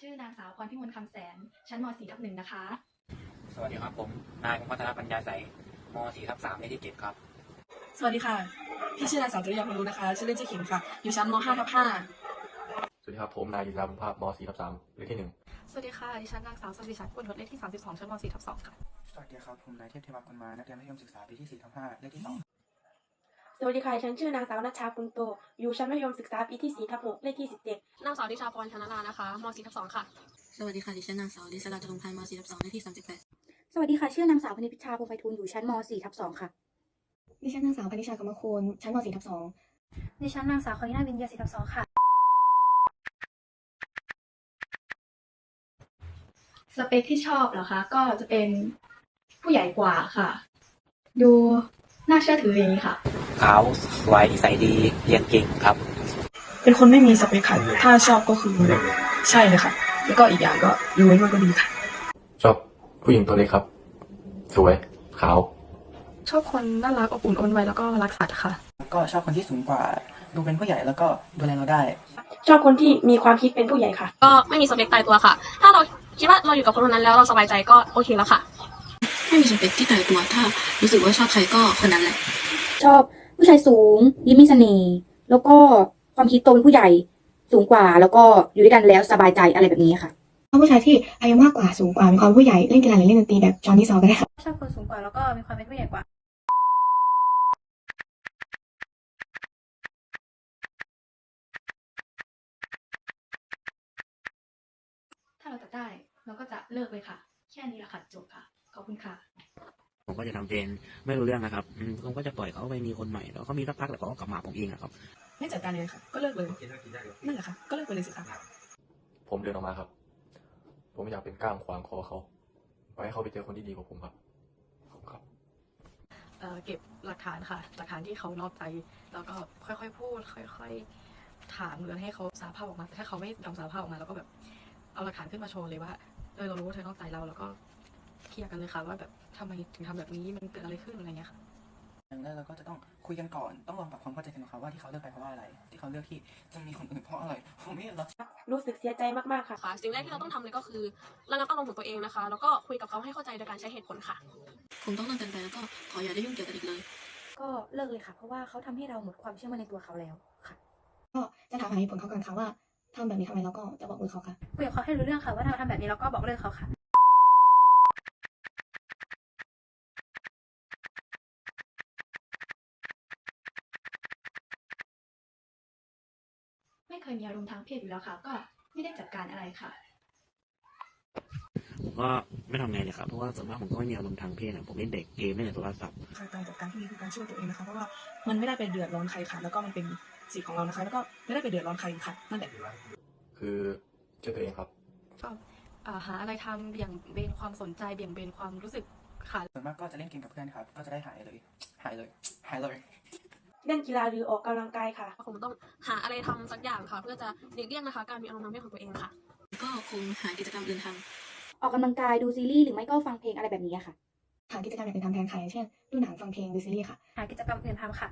ชื่อนางสาวพรพิมลคำแสน ชั้นม .4 ทับหนึ่งนะคะ สวัสดีครับผมนายพงศ์พัฒนาปัญญาใสม .4 ทับ3เลขที่7ครับ สวัสดีค่ะ พี่ชื่อนางสาวจริยาพงรู้นะคะ ชื่อเล่นชื่อขิมค่ะ อยู่ชั้นม .5 ทับ5สวัสดีครับผมนายยินดาบุญภาพม .4 ทับ3เลขที่สวัสดีค่ะ ดิฉันนางสาวสันติชัดกุลทศเลขที่32ชั้นม .4 ทับ2ค่ะ สวัสดีครับ ผมนายเทพเทวากุลมา นักเรียนมัธยมศึกษาปีที่4ทับ5เลขที่ สวัสดีค่ะฉันชื่อนางสาวนัชชาปุงโต อยู่ชั้นมัธยมศึกษาปีที่ 4 ทับ 6 เลขที่ 17 นางสาวดิชาพรชนะลานะคะม .4 ทับ 2 ค่ะ สวัสดีค่ะ ดิฉันนางสาวลิศราจงพันธ์ม .4 ทับ 2 เลขที่ 38 สวัสดีค่ะ ชื่อนางสาวพนิพิชาพงไพฑูรย์อยู่ชั้นม .4 ทับ 2 ค่ะ ดิฉันนางสาวพนิชากรรมคูณชั้นม .4 ทับ 2 ดิฉันนางสาวคณินาวินยา4ทับ 2 ค่ะ สเปคที่ชอบเหรอคะ ก็จะเป็นผู้ใหญ่กว่าค่ะ ดูน่าเชื่อถืออย่างนี้ค่ะ ขาวสวยนิสัยดีเรียนเก่งครับ เป็นคนไม่มีสเปคค่ะถ้าชอบก็คือใช่เลยค่ะ แล้วก็อีกอย่างก็รวยด้วยก็ดีค่ะ1ชอบผู้หญิงตัวเล็กครับ สวยขาว ชอบคนน่ารักอบอุ่นอ่อนไหวแล้วก็รักสัตว์ค่ะ2ก็ชอบคนที่สูงกว่า ดูเป็นผู้ใหญ่แล้วก็ดูแลเราได้ ชอบคนที่มีความคิดเป็นผู้ใหญ่ค่ะ ก็ไม่มีสเปคตายตัวค่ะ ถ้าเราคิดว่าเราอยู่กับคนคนนั้นแล้วเราสบายใจก็โอเคแล้วค่ะ ไม่มีสเปคที่ตายตัวถ้า รู้สึกว่าชอบใครก็คนนั้นแหละ ชอบ ผู้ชายสูงยิ้มมีเสน่ห์แล้วก็ความคิดโตเป็นผู้ใหญ่สูงกว่า แล้วก็อยู่ด้วยกันแล้วสบายใจอะไรแบบนี้ค่ะชอบผู้ชายที่อายุมากกว่าสูงกว่ามีความผู้ใหญ่เล่นกีฬาหรือเล่นดนตรีแบบจอห์นนี่ซอก็ได้ค่ะชอบคนสูงกว่าแล้วก็มีความเป็นผู้ใหญ่กว่าถ้าเราตัดได้ เราก็จะเลิกเลยค่ะ แค่นี้แหละค่ะจบค่ะ ขอบคุณค่ะ ผมก็จะทำเป็นไม่รู้เรื่องนะครับอืมผมก็จะปล่อยเขาไปมีคนใหม่แล้วก็มีสักพักแล้วเขาก็กลับมาหาผมเองอะครับ ไม่จัดการเลยค่ะ ก็เลิกเลยนั่นแหละค่ะก็เลิกไปเลยสิคะผมเดินออกมาครับ ผมอยากเป็นก้างขวางคอเขาไว้ให้เขาไปเจอคนที่ดีกว่าผมครับขอบคุณครับเอ่อเก็บหลักฐานค่ะ หลักฐานที่เขานอกใจ แล้วก็ค่อยๆพูด ค่อยๆถามหรือให้เขาสารภาพออกมาแต่ถ้าเขาไม่ยอมสารภาพออกมาเราก็แบบเอาหลักฐานขึ้นมาโชว์เลยว่าเออเรารู้ว่าเธอนอกใจเรา แล้วก็ เคลียร์กันเลยค่ะว่าแบบทำไมถึงทำแบบนี้มันเกิดอะไรขึ้นอะไรเงี้ยค่ะ อย่างแรกเราก็จะต้องคุยกันก่อน ต้องลองปรับความเข้าใจกันก่อนว่าที่เขาเลือกไปเพราะว่าอะไร ที่เขาเลือกที่จะมีคนอื่นเพราะอะไรผมไม่เรารู้สึกเสียใจมากๆค่ะ ค่ะสิ่งแรกที่เราต้องทำเลยก็คือระงับอารมณ์ของตัวเองนะคะ แล้วก็คุยกับเขาให้เข้าใจโดยการใช้เหตุผลค่ะ คงต้องเลิกกันไปแล้วก็ขออย่าได้ยุ่งเกี่ยวกันอีกเลย ก็เลิกเลยค่ะ เพราะว่าเขาทำให้เราหมดความเชื่อมั่นในตัวเขาแล้วค่ะ ก็จะถามหาเหตุผลเขาก่อนค่ะว่าทำแบบนี้ทำไมแล้วก็จะบอกเลิกเขาค่ะ คุยกับเขาให้รู้เรื่องค่ะว่าถ้าเราทำแบบนี้เราก็บอกเลิกเขาค่ะ เคยมีอารมณ์ทางเพศอยู่แล้วค่ะ ก็ไม่ได้จัดการอะไรค่ะ ผมก็ไม่ทำไงเลยครับ เพราะว่าส่วนมากผมก็ไม่มีอารมณ์ทางเพศอะผมเล่นเด็กเกมเล่นแต่โทรศัพท์ ค่ะการจัดการที่ดีคือการช่วยตัวเองนะคะ เพราะว่ามันไม่ได้ไปเดือดร้อนใครค่ะ แล้วก็มันเป็นสิทธิ์ของเรานะคะ แล้วก็ไม่ได้ไปเดือดร้อนใครค่ะ นั่นแหละ คือช่วยตัวเองครับก็อ่าหาอะไรทำเบี่ยงเบนความสนใจเบี่ยงเบนความรู้สึกค่ะ ส่วนมากก็จะเล่นเกมกับเพื่อนครับ ก็จะได้หายเลย หายเลย หายเลย เล่นกีฬาหรือออกกำลังกายค่ะ คงต้องหาอะไรทำสักอย่างค่ะ เพื่อจะหลีกเลี่ยงนะคะ การมีอารมณ์ทางเพศของตัวเองค่ะ ก็คงหากิจกรรมอื่นทำออกกำลังกายดูซีรีส์หรือไม่ก็ฟังเพลงอะไรแบบนี้ค่ะ หากิจกรรมอย่างอื่นทำแทนใครเช่น ดูหนังฟังเพลงดูซีรีส์ค่ะ หากิจกรรมอื่นทำค่ะ